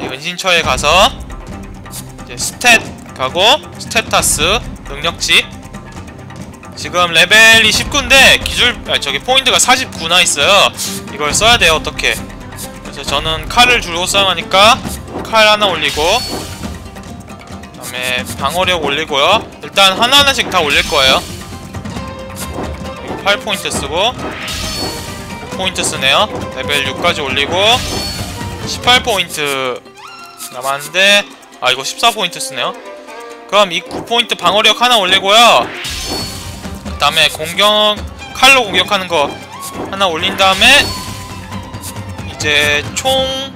이 은신처에 가서 이제 스탯 가고 스테타스 능력치. 지금 레벨이 19인데 기술 아 저기 포인트가 49나 있어요. 이걸 써야 돼요 어떻게. 그래서 저는 칼을 주로 사용하니까 칼 하나 올리고 그다음에 방어력 올리고요. 일단 하나하나씩 다 올릴 거예요. 8포인트 쓰고 9포인트 쓰네요. 레벨 6까지 올리고 18포인트 남았는데 아 이거 14포인트 쓰네요. 그럼 이 9포인트 방어력 하나 올리고요. 그 다음에 공격 칼로 공격하는 거 하나 올린 다음에 이제 총총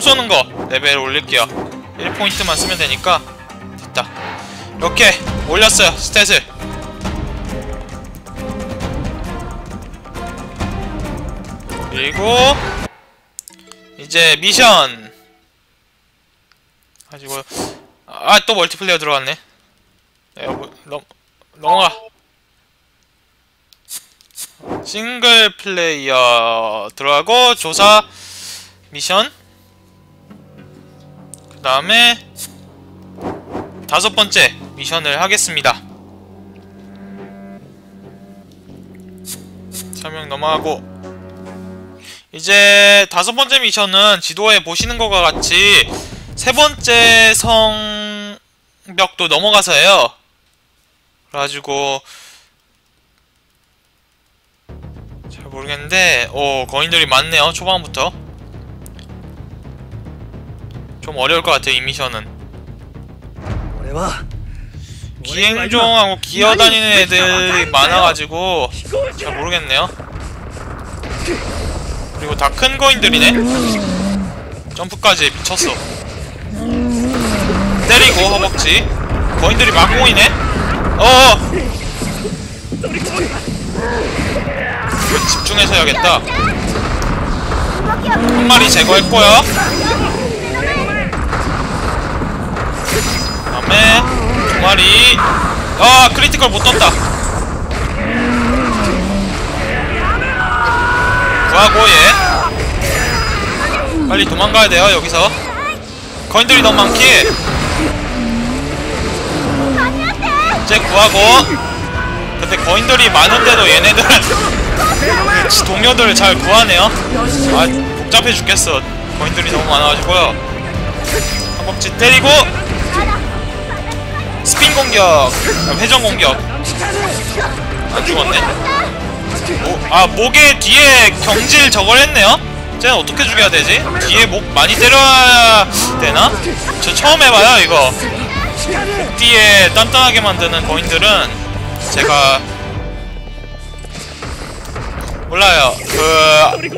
쏘는 거 레벨 올릴게요. 1포인트만 쓰면 되니까 됐다. 이렇게 올렸어요 스탯을. 그리고 이제 미션 가지고. 아 또 멀티플레이어 들어갔네. 야, 뭐, 넘, 넘어가 싱글 플레이어 들어가고 조사 미션. 그 다음에 다섯 번째 미션을 하겠습니다. 설명 넘어가고. 이제 다섯 번째 미션은 지도에 보시는 것과 같이 세 번째 성벽도 넘어가서예요. 그래가지고 잘 모르겠는데 오 거인들이 많네요 초반부터. 좀 어려울 것 같아요 이 미션은. 기행종하고 기어다니는 애들이 많아가지고 잘 모르겠네요. 그리고 다 큰 거인들이네. 점프까지 미쳤어 때리고 허벅지. 거인들이 막 모이네. 어어. 집중해서 해야겠다. 한 마리 제거했고요 다음에 두 마리. 아 크리티컬 못 떴다. 구하고 얘. 빨리 도망가야 돼요 여기서. 거인들이 너무 많기 이 제 구하고 근데 거인들이 많은데도 얘네들 지 동료들 잘 구하네요. 아 복잡해 죽겠어. 거인들이 너무 많아가지고요. 한벅지 때리고 스핀 공격 아, 회전 공격. 안 죽었네. 오, 아 목에 뒤에 경질 저걸 했네요? 쟤는 어떻게 죽여야 되지? 뒤에 목 많이 때려야 되나? 저 처음 해봐요 이거 복뒤에 단단하게 만드는 거인들은 제가 몰라요 그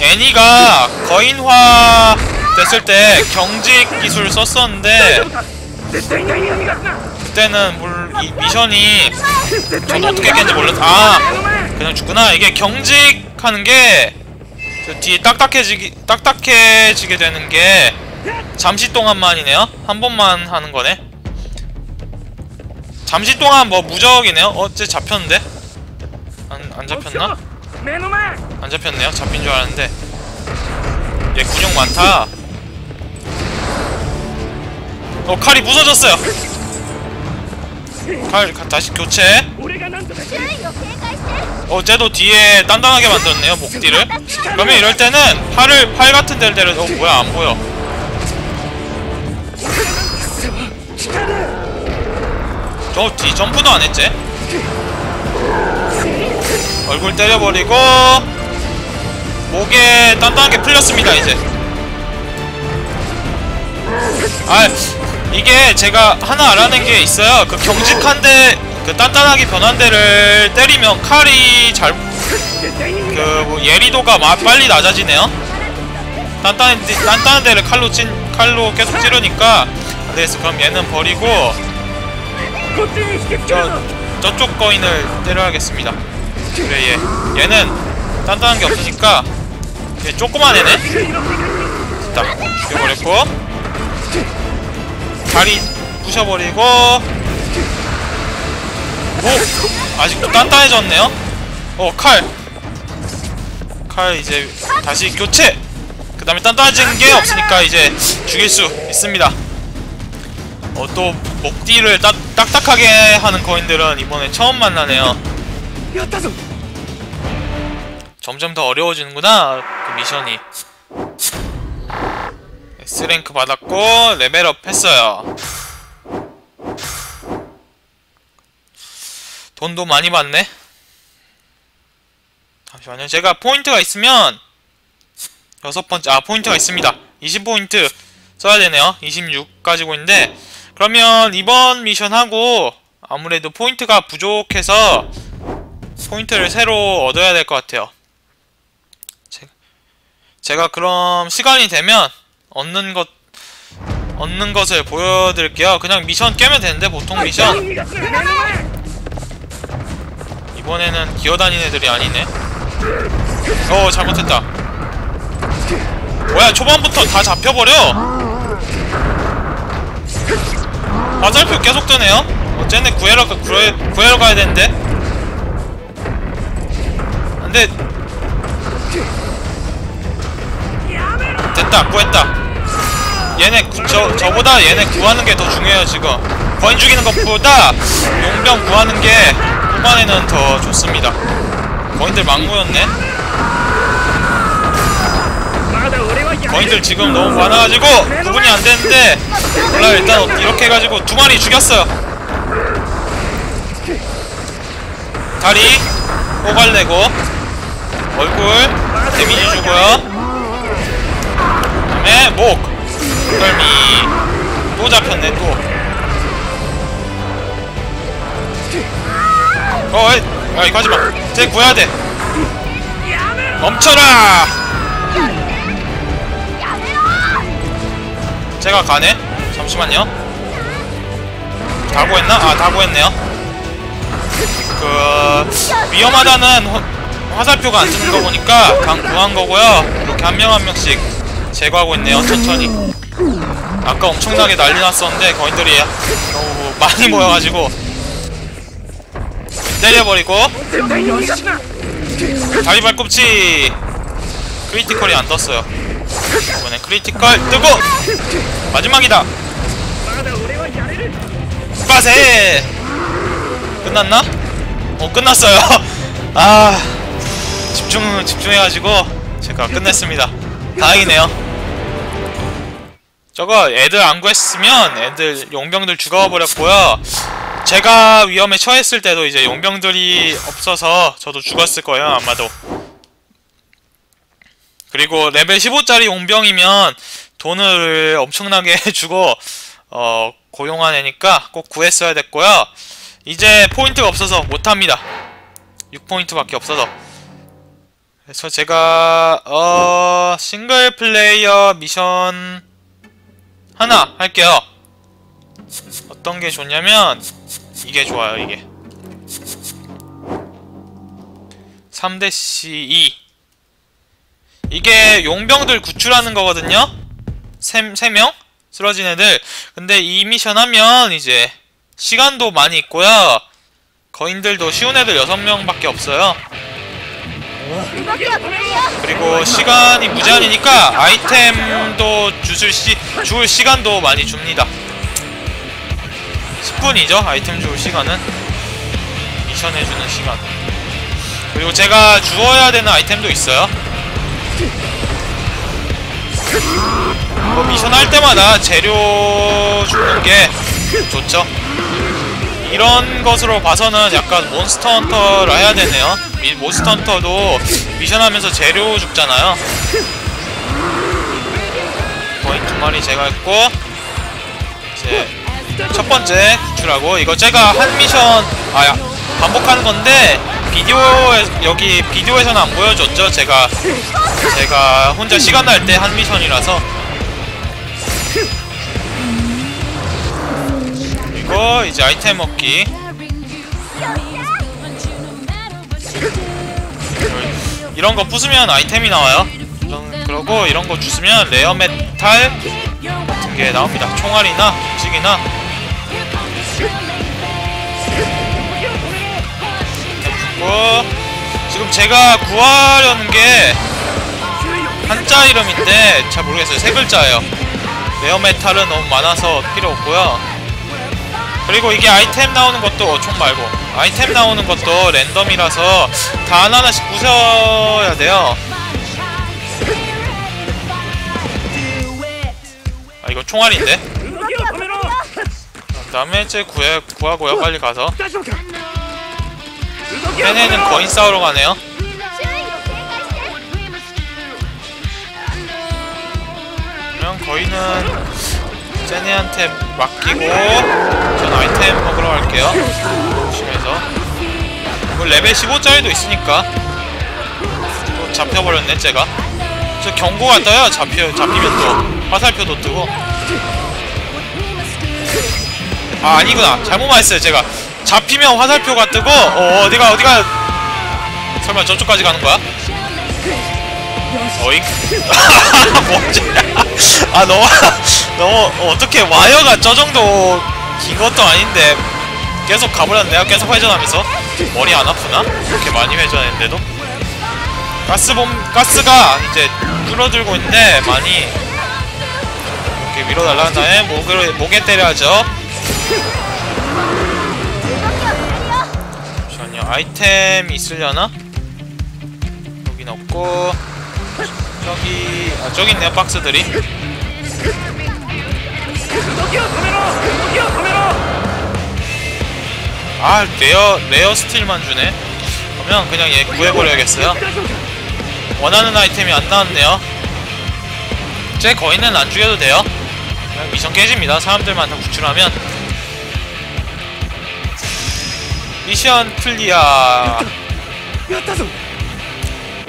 애니가 거인화 됐을 때 경직 기술 썼었는데 그때는 물, 이 미션이 저도 어떻게 깼는지 몰랐.. 아! 그냥 죽구나 이게 경직하는 게 그 뒤에 딱딱해지기.. 딱딱해지게 되는 게 잠시 동안만이네요? 한 번만 하는 거네 잠시 동안 뭐 무적이네요? 어째 잡혔는데? 안, 안 잡혔나? 안 잡혔네요? 잡힌 줄 알았는데. 얘 군용 많다. 어 칼이 부서졌어요. 칼 가, 다시 교체. 어 쟤도 뒤에 단단하게 만들었네요 목뒤를 그러면 이럴 때는 팔을 팔 같은 데를 데려 어 뭐야 안 보여. 저 뒤 점프도 안 했지? 얼굴 때려버리고 목에 단단하게 풀렸습니다 이제. 아 이게 제가 하나 알아낸 게 있어요. 그 경직한데 그 단단하게 변한 데를 때리면 칼이 잘 그 뭐 예리도가 마, 빨리 낮아지네요. 단단한 데- 단단한 데를 칼로 찐 칼로 계속 찌르니까 안 되겠어. 그럼 얘는 버리고 저 저쪽 거인을 때려야겠습니다. 그래 얘. 얘는 단단한 게 없으니까 얘 조그만 애네? 됐다. 죽여버렸고. 다리 부셔버리고. 오! 아직도 단단해졌네요? 어 칼 칼 이제 다시 교체! 그그 다음에 딴딴해진 게 없으니까 이제 죽일 수 있습니다 어, 또 목디를 따, 딱딱하게 하는 거인들은 이번에 처음 만나네요. 점점 더 어려워지는구나, 그 미션이. S랭크 받았고 레벨업 했어요. 돈도 많이 받네. 잠시만요. 제가 포인트가 있으면 여섯 번째 아 포인트가 있습니다. 20포인트 써야 되네요. 26 가지고 있는데 그러면 이번 미션하고 아무래도 포인트가 부족해서 포인트를 새로 얻어야 될 것 같아요. 제가 그럼 시간이 되면 얻는 것 얻는 것을 보여드릴게요. 그냥 미션 깨면 되는데 보통 미션 이번에는 기어다니는 애들이 아니네. 어 잘못했다. 뭐야 초반부터 다 잡혀버려. 화살표 계속 뜨네요? 어, 쟤네 구해러, 구해, 구해러 가야 되는데? 근데 됐다 구했다 얘네 구, 저, 저보다 얘네 구하는 게 더 중요해요 지금 권 죽이는 것보다 용병 구하는 게 후반에는 더 좋습니다 거인들 막무였네 거인들 지금 너무 많아가지고 구분이 안 되는데 몰라 일단 이렇게 해가지고 두 마리 죽였어요. 다리 꼬발내고 얼굴 데미지 주고요. 그 다음에 목. 덜미 또 잡혔네 또. 어이 야 아, 이거 하지마. 쟤 구해야돼. 멈춰라! 제가 가네? 잠시만요. 다 구했나? 아 다 구했네요. 그... 위험하다는 호, 화살표가 안 뜨는 거 보니까 강 구한 거고요. 이렇게 한 명 한 명씩 제거하고 있네요 천천히. 아까 엄청나게 난리 났었는데 거인들이 너무 많이 모여가지고 때려버리고. 다리 발꿈치 크리티컬이 안 떴어요. 이번엔 크리티컬 뜨고 마지막이다. 빠세. 끝났나? 어 끝났어요. 아 집중 집중해가지고 제가 끝냈습니다. 다행이네요. 저거 애들 안 구했으면 애들 용병들 죽어버렸고요. 제가 위험에 처했을 때도 이제 용병들이 없어서 저도 죽었을 거예요 아마도. 그리고 레벨 15짜리 용병이면 돈을 엄청나게 주고 어 고용한 애니까 꼭 구했어야 됐고요. 이제 포인트가 없어서 못합니다. 6포인트밖에 없어서. 그래서 제가 어 싱글 플레이어 미션 하나 할게요. 어떤 게 좋냐면 이게 좋아요 이게. 3-2 이게 용병들 구출하는 거거든요? 3, 3명? 쓰러진 애들. 근데 이 미션 하면 이제 시간도 많이 있고요. 거인들도 쉬운 애들 6명밖에 없어요. 그리고 시간이 무제한이니까 아이템도 주술 시, 줄 시간도 많이 줍니다. 10분이죠 아이템 줄 시간은. 미션 해주는 시간. 그리고 제가 주어야 되는 아이템도 있어요 뭐 미션 할 때마다 재료 주는 게 좋죠. 이런 것으로 봐서는 약간 몬스터 헌터를 해야 되네요. 이 몬스터 헌터도 미션 하면서 재료 줍잖아요. 거인 두 마리 제가 했고 이제 첫 번째 구출하고 이거 제가 한 미션 아야 반복하는 건데 비디오에 여기 비디오에서는 안 보여줬죠? 제가 제가 혼자 시간 날 때 한 미션이라서. 그리고 이제 아이템 얻기. 이런 거 부수면 아이템이 나와요. 이런, 그러고 이런 거 주스면 레어 메탈 같은 게 나옵니다. 총알이나 음식이나 있고 지금 제가 구하려는 게 한자 이름인데 잘 모르겠어요. 세 글자예요. 레어메탈은 너무 많아서 필요 없고요. 그리고 이게 아이템 나오는 것도 어총 말고 아이템 나오는 것도 랜덤이라서 다 하나하나씩 부셔야 돼요. 아 이거 총알인데? 그 다음에 제 구해, 구하고요 빨리 가서 얘네는 거인 싸우러 가네요. 그럼 거인은 제니한테 맡기고 전 아이템 먹으러 갈게요. 조심해서. 이거 레벨 15짜리도 있으니까. 또 잡혀버렸네 제가. 저 경고가 떠요. 잡혀 잡히면 또 화살표도 뜨고. 아 아니구나. 잘못 말했어요 제가. 잡히면 화살표가 뜨고 어 어디가 어디가 설마 저쪽까지 가는 거야? 어잉? 뭐지? 아 너무 너무 어떻게 와이어가 저 정도 긴 것도 아닌데 계속 가버렸네 내가 계속 회전하면서 머리 안 아프나? 이렇게 많이 회전했는데도 가스bom 가스가 이제 줄어들고 있는데 많이 이렇게 밀어달라는 다음에 목을 목에 때려야죠 아이템 있으려나? 여긴 없고. 저기... 아 저기 있네요 박스들이. 아 레어 레어 스틸만 주네. 그러면 그냥 얘 구해버려야겠어요. 원하는 아이템이 안 나왔네요. 제 거인은 안 죽여도 돼요. 미션 깨집니다. 사람들만 다 구출하면. 미션 클리어.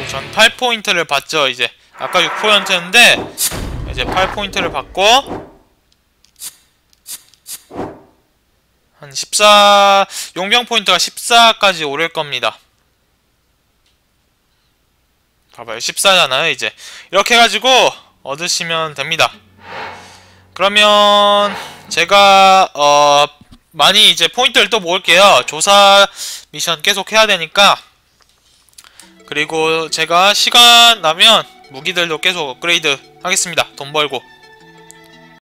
전 8포인트를 받죠 이제. 아까 6포인트였는데 이제 8포인트를 받고 한 14... 용병 포인트가 14까지 오를 겁니다. 봐봐요 14잖아요 이제. 이렇게 해가지고 얻으시면 됩니다. 그러면 제가 어 많이 이제 포인트를 또 모을게요 조사 미션 계속 해야 되니까 그리고 제가 시간 나면 무기들도 계속 업그레이드 하겠습니다. 돈 벌고.